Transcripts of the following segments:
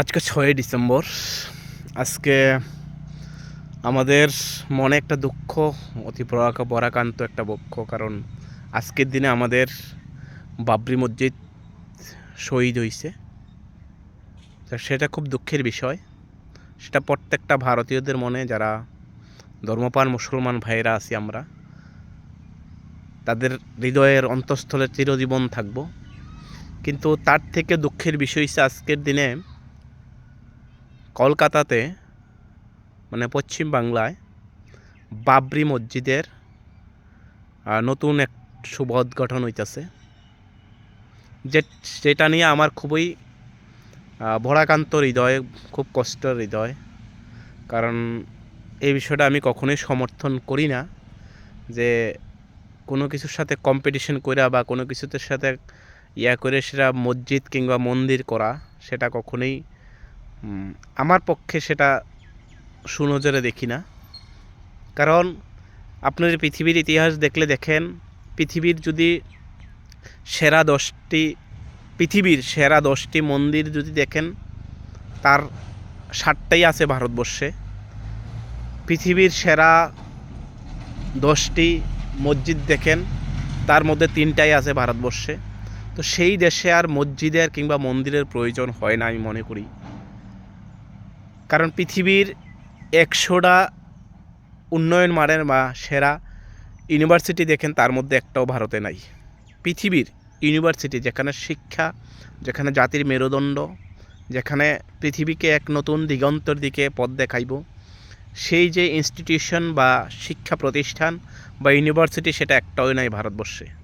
আজকে ছয়ই ডিসেম্বর। আজকে আমাদের মনে একটা দুঃখ অতি পরাকা পরাকান্ত একটা বক্ষ, কারণ আজকের দিনে আমাদের বাবরি মসজিদ শহীদ হয়েছে সেটা খুব দুঃখের বিষয়। সেটা প্রত্যেকটা ভারতীয়দের মনে, যারা ধর্মপান মুসলমান ভাইয়েরা আছি আমরা, তাদের হৃদয়ের অন্তঃস্থলে চিরজীবন থাকব। কিন্তু তার থেকে দুঃখের বিষয় হচ্ছে আজকের দিনে কলকাতাতে মানে পশ্চিম বাংলায় বাবরি মসজিদের নতুন এক শুভ উদ্ঘাটন হইতেছে। যে যেটা নিয়ে আমার খুবই ভরাকান্ত হৃদয়, খুব কষ্টের হৃদয়। কারণ এই বিষয়টা আমি কখনোই সমর্থন করি না যে কোনো কিছুর সাথে কম্পিটিশন করা বা কোনো কিছুতে সাথে ইয়া করে সেটা মসজিদ কিংবা মন্দির করা, সেটা কখনোই আমার পক্ষে সেটা সুনজরে দেখি না। কারণ আপনার পৃথিবীর ইতিহাস দেখলে দেখেন, পৃথিবীর যদি সেরা দশটি, পৃথিবীর সেরা দশটি মন্দির যদি দেখেন, তার ষাটটাই আছে ভারতবর্ষে। পৃথিবীর সেরা দশটি মসজিদ দেখেন, তার মধ্যে তিনটাই আছে ভারতবর্ষে। তো সেই দেশে আর মসজিদের কিংবা মন্দিরের প্রয়োজন হয় না, আমি মনে করি। কারণ পৃথিবীর একশোটা উন্নয়ন মানের বা সেরা ইউনিভার্সিটি দেখেন, তার মধ্যে একটাও ভারতে নাই। পৃথিবীর ইউনিভার্সিটি যেখানে শিক্ষা, যেখানে জাতির মেরুদণ্ড, যেখানে পৃথিবীকে এক নতুন দিগন্তর দিকে পথ দেখাইব, সেই যে ইনস্টিটিউশন বা শিক্ষা প্রতিষ্ঠান বা ইউনিভার্সিটি সেটা একটাও নাই ভারতবর্ষে।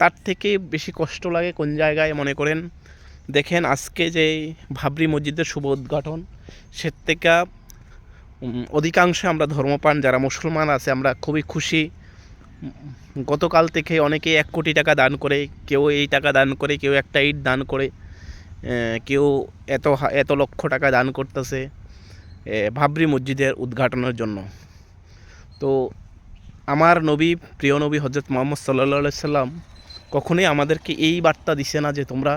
তার থেকে বেশি কষ্ট লাগে কোন জায়গায়, মনে করেন? দেখেন আজকে যে ভাবরি মসজিদের শুভ উদ্ঘাটন, সে থেকে অধিকাংশ আমরা ধর্মপান যারা মুসলমান আছে, আমরা খুবই খুশি। গতকাল থেকে অনেকে এক কোটি টাকা দান করে, কেউ এই টাকা দান করে, কেউ একটা ইট দান করে কেউ এত এত লক্ষ টাকা দান করতেছে ভাবরি মসজিদের উদ্ঘাটনের জন্য। তো, আমার নবী, প্রিয় নবী হজরত মোহাম্মদ সাল্লা সাল্লাম কখনোই আমাদেরকে এই বার্তা দিছে না যে তোমরা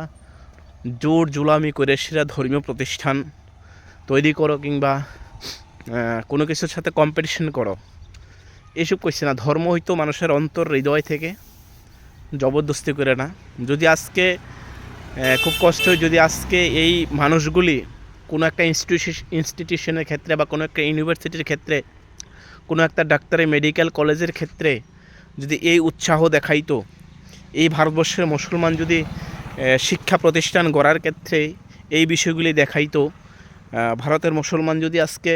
জোর জুলামি করে সেরা ধর্মীয় প্রতিষ্ঠান তৈরি করো কিংবা কোনো কিছুর সাথে কম্পিটিশন করো। এসব কইছে না। ধর্ম হয়তো মানুষের অন্তর হৃদয় থেকে জবরদস্তি করে না। যদি আজকে খুব কষ্ট হয় যদি আজকে এই মানুষগুলি কোনো একটা ইনস্টিটিউশন ইনস্টিটিউশনের ক্ষেত্রে বা কোনো একটা ইউনিভার্সিটির ক্ষেত্রে, কোনো একটা ডাক্তারের মেডিকেল কলেজের ক্ষেত্রে যদি এই উৎসাহ দেখাইতো এই ভারতবর্ষের মুসলমান যদি শিক্ষা প্রতিষ্ঠান গড়ার ক্ষেত্রে এই বিষয়গুলি দেখাইতো ভারতের মুসলমান যদি আজকে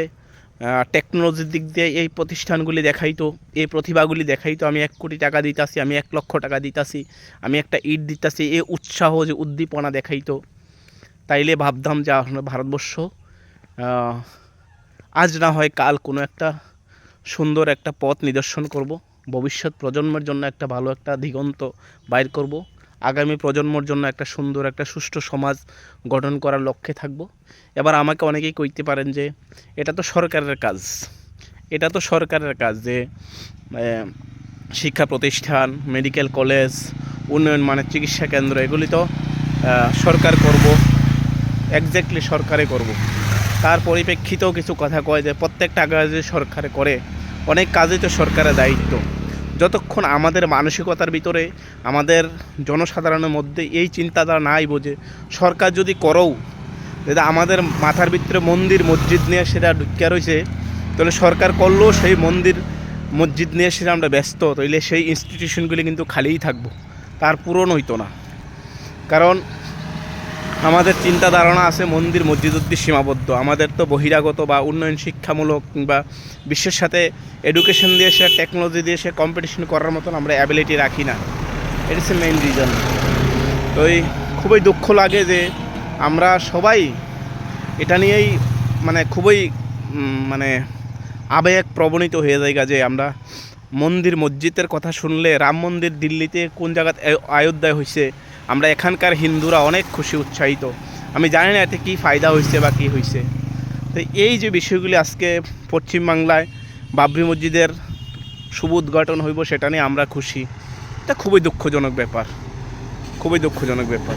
টেকনোলজির দিক দিয়ে এই প্রতিষ্ঠানগুলি দেখাইতো, এই প্রতিভাগুলি দেখাইতো, আমি এক কোটি টাকা দিতাছি, আমি এক লক্ষ টাকা দিতাছি, আমি একটা ইট দিতাছি, এই উৎসাহ যে উদ্দীপনা দেখাইতো, তাইলে ভাবতাম যে ভারতবর্ষ আজ না হয় কাল কোনো একটা সুন্দর একটা পথ নিদর্শন করব। ভবিষ্যৎ প্রজন্মের জন্য একটা ভালো একটা দিগন্ত বাইর করব। আগামী প্রজন্মর জন্য একটা সুন্দর, একটা সুষ্ঠু সমাজ গঠন করার লক্ষ্যে থাকব। এবার আমাকে অনেকেই কইতে পারেন যে, এটা তো সরকারের কাজ। এটা তো সরকারের কাজ যে শিক্ষা প্রতিষ্ঠান, মেডিকেল কলেজ, উন্নয়ন মানের চিকিৎসা কেন্দ্র, এগুলি তো সরকার করব। একজ্যাক্টলি সরকারে করব। তার পরিপ্রেক্ষিতেও কিছু কথা কয় যে, প্রত্যেকটা কাজ সরকারে করে। অনেক কাজই তো সরকারের দায়িত্ব। যতক্ষণ আমাদের মানসিকতার ভিতরে, আমাদের জনসাধারণের মধ্যে এই চিন্তাধারা নাই বোঝে, সরকার যদি করও, যদি আমাদের মাথার ভিতরে মন্দির, মসজিদ নিয়ে সেটা ঢুকিয়া রয়েছে তাহলে সরকার করলেও সেই মন্দির, মসজিদ নিয়ে সেটা আমরা ব্যস্ত, তাইলে সেই ইনস্টিটিউশনগুলি কিন্তু খালিই থাকব। তার পূরণ হইতো না। কারণ আমাদের চিন্তা ধারণা আছে মন্দির মসজিদ অব্দি সীমাবদ্ধ। আমাদের তো বহিরাগত বা উন্নয়ন শিক্ষামূলক কিংবা বিশ্বের সাথে এডুকেশন দিয়ে সে টেকনোলজি দিয়ে সে কম্পিটিশন করার মতন আমরা অ্যাবিলিটি রাখি না। এট এ মেইন রিজন তো এই খুবই দুঃখ লাগে যে আমরা সবাই এটা নিয়েই মানে খুবই মানে আবেগ প্রবণিত হয়ে যায় যে আমরা মন্দির মসজিদের কথা শুনলে রাম মন্দির দিল্লিতে কোন জায়গাতে আয়- অযোধ্যায় হয়েছে আমরা এখানকার হিন্দুরা অনেক খুশি, উৎসাহিত। আমি জানি না এতে কী ফায়দা হয়েছে বা কী হয়েছে। তো এই যে বিষয়গুলি আজকে পশ্চিমবাংলায় বাবরি মসজিদের শুভ উদ্ঘাটন হইব সেটা নিয়ে আমরা খুশি, এটা খুবই দুঃখজনক ব্যাপার। খুবই দুঃখজনক ব্যাপার।